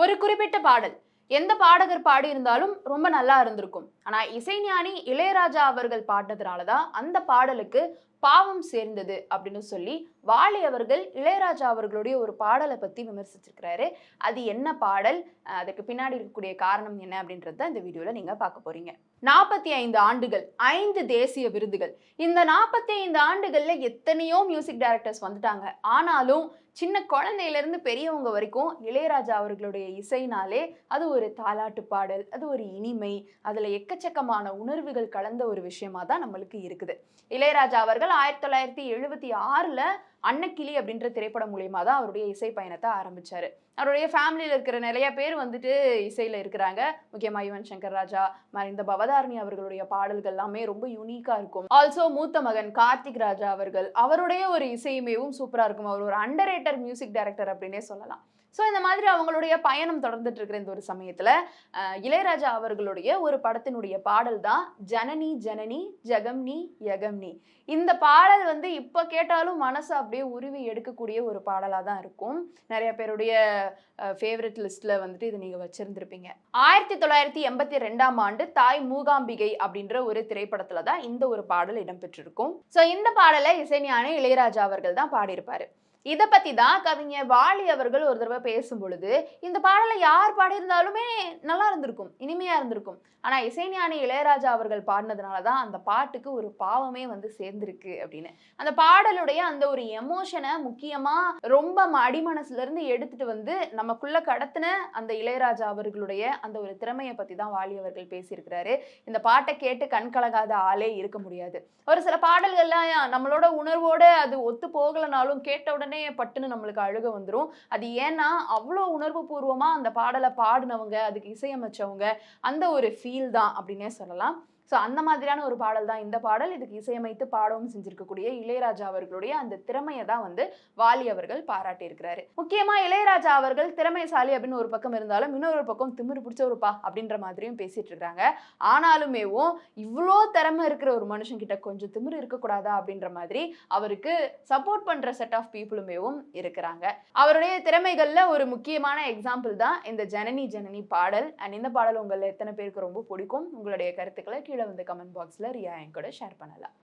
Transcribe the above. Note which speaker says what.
Speaker 1: ஒரு குறிப்பிட்ட பாடல். எந்த பாடகர் பாடியிருந்தாலும் ரொம்ப நல்லா இருந்திருக்கும். ஆனால் இசைஞானி இளையராஜா அவர்கள் பாடினதுனால தான் அந்த பாடலுக்கு பாவம் சேர்ந்தது அப்படின்னு சொல்லி வாலி அவர்கள் இளையராஜா அவர்களுடைய ஒரு பாடலை பற்றி விமர்சிச்சிருக்கிறாரு. அது என்ன பாடல்? அதுக்கு பின்னாடி இருக்கக்கூடிய காரணம் என்ன அப்படின்றத இந்த வீடியோவில் நீங்கள் பார்க்க போகிறீங்க நாற்பத்தி ஐந்து ஆண்டுகள் ஐந்து தேசிய விருதுகள். இந்த நாற்பத்தி ஐந்து ஆண்டுகளில் எத்தனையோ மியூசிக் டைரக்டர்ஸ் வந்துட்டாங்க. ஆனாலும் சின்ன குழந்தையிலேருந்து பெரியவங்க வரைக்கும் இளையராஜா அவர்களுடைய இசைனாலே அது ஒரு தாலாட்டு பாடல் அது ஒரு இனிமை அதில் எக்கச்சக்கமான உணர்வுகள் கலந்த ஒரு விஷயமா தான் நம்மளுக்கு இருக்குது. இளையராஜா அவர்கள் ஆயிரத்தி தொள்ளாயிரத்தி எழுபத்தி ஆறுல அன்னக்கிளி அப்படின்ற திரைப்படம் மூலியமா தான் அவருடைய இசை பயணத்தை ஆரம்பித்தார் அவருடைய ஃபேமிலியில் இருக்கிற நிறைய பேர் வந்துட்டு இசையில் இருக்கிறாங்க. முக்கியமாக யுவன் சங்கர் ராஜா மறைந்த பவதாரணி அவர்களுடைய பாடல்கள் எல்லாமே ரொம்ப யூனிக்காக இருக்கும். ஆல்சோ மூத்த மகன் கார்த்திக் ராஜா அவர்கள் அவருடைய ஒரு இசையுமேவும் சூப்பராக இருக்கும். அவர் ஒரு அண்டர் மியூசிக் டைரக்டர் அப்படின்னே சொல்லலாம். ஸோ இந்த மாதிரி அவங்களுடைய பயணம் தொடர்ந்துட்டு இருக்கிற இந்த ஒரு சமயத்தில் இளையராஜா அவர்களுடைய ஒரு படத்தினுடைய பாடல் தான் ஜனனி ஜனனி ஜெகம்னி யகம்னி இந்த பாடல் வந்து இப்போ கேட்டாலும் மனசை அப்படியே உருவி எடுக்கக்கூடிய ஒரு பாடலாக தான் இருக்கும். நிறைய பேருடைய ஃபேவரட் லிஸ்ட்டில் வந்துட்டு இது நீங்கள் வச்சுருந்துருப்பீங்க. ஆயிரத்தி தொள்ளாயிரத்தி எண்பத்தி ரெண்டாம் ஆண்டு தாய் மூகாம்பிகை அப்படின்ற ஒரு திரைப்படத்தில் தான் இந்த ஒரு பாடல் இடம்பெற்றிருக்கும். ஸோ இந்த பாடலை இசைஞானி இளையராஜா அவர்கள் தான் பாடியிருப்பார். இதை பற்றி தான் கவிஞர் வாலி அவர்கள் ஒரு தடவை பேசும் பொழுது இந்த பாடலை யார் பாடியிருந்தாலுமே நல்லா இருந்திருக்கும் இனிமையாக இருந்திருக்கும். ஆனால் இசைஞானி இளையராஜா அவர்கள் பாடினதுனால தான் அந்த பாட்டுக்கு ஒரு பாவமே வந்து சேர்ந்திருக்கு அப்படின்னு. அந்த பாடலுடைய அந்த ஒரு எமோஷனை முக்கியமாக ரொம்ப ம- எடுத்துட்டு வந்து நமக்குள்ள கடத்தின அந்த இளையராஜா அவர்களுடைய அந்த ஒரு திறமையை பற்றி தான் வாலி அவர்கள் பேசியிருக்கிறாரு. இந்த பாட்டை கேட்டு கண் கலகாத ஆளே இருக்க முடியாது. ஒரு சில பாடல்கள்லாம் நம்மளோட உணர்வோடு அது ஒத்து போகலனாலும் கேட்ட உடனே பட்டுன்னு நம்மளுக்கு அழுக வந்துடும் அது ஏன்னா அவ்வளோ உணர்வு பூர்வமாக அந்த பாடலை பாடினவங்க அதுக்கு இசையமைச்சவங்க அந்த ஒரு ஃபீல் தான் அப்படின்னே சொல்லலாம். ஸோ அந்த மாதிரியான ஒரு பாடல் தான் இந்த பாடல். இதுக்கு இசையமைத்து பாடவும் செஞ்சிருக்கக்கூடிய இளையராஜா அவர்களுடைய அந்த திறமையை தான் வந்து வாலி அவர்கள் பாராட்டியிருக்கிறாரு. முக்கியமாக இளையராஜா அவர்கள் திறமைசாலி அப்படின்னு ஒரு பக்கம் இருந்தாலும் இன்னொரு பக்கம் திமிரு பிடிச்ச ஒரு பா அப்படின்ற மாதிரியும் பேசிட்டு இருக்காங்க. ஆனாலுமேவும் இவ்வளோ திறமை இருக்கிற ஒரு மனுஷன் கிட்ட கொஞ்சம் திமிரு இருக்கக்கூடாதா அப்படின்ற மாதிரி அவருக்கு சப்போர்ட் பண்ற செட் ஆஃப் பீப்புளுமேவும் இருக்கிறாங்க. அவருடைய திறமைகள்ல ஒரு முக்கியமான எக்ஸாம்பிள் தான் இந்த ஜனனி ஜனனி பாடல். அண்ட் இந்த பாடல் உங்களை எத்தனை பேருக்கு ரொம்ப பிடிக்கும்? உங்களுடைய கருத்துக்களை கீழே வந்து கமெண்ட் பாக்ஸ்ல ரியா என் கூட ஷேர் பண்ணலாம்.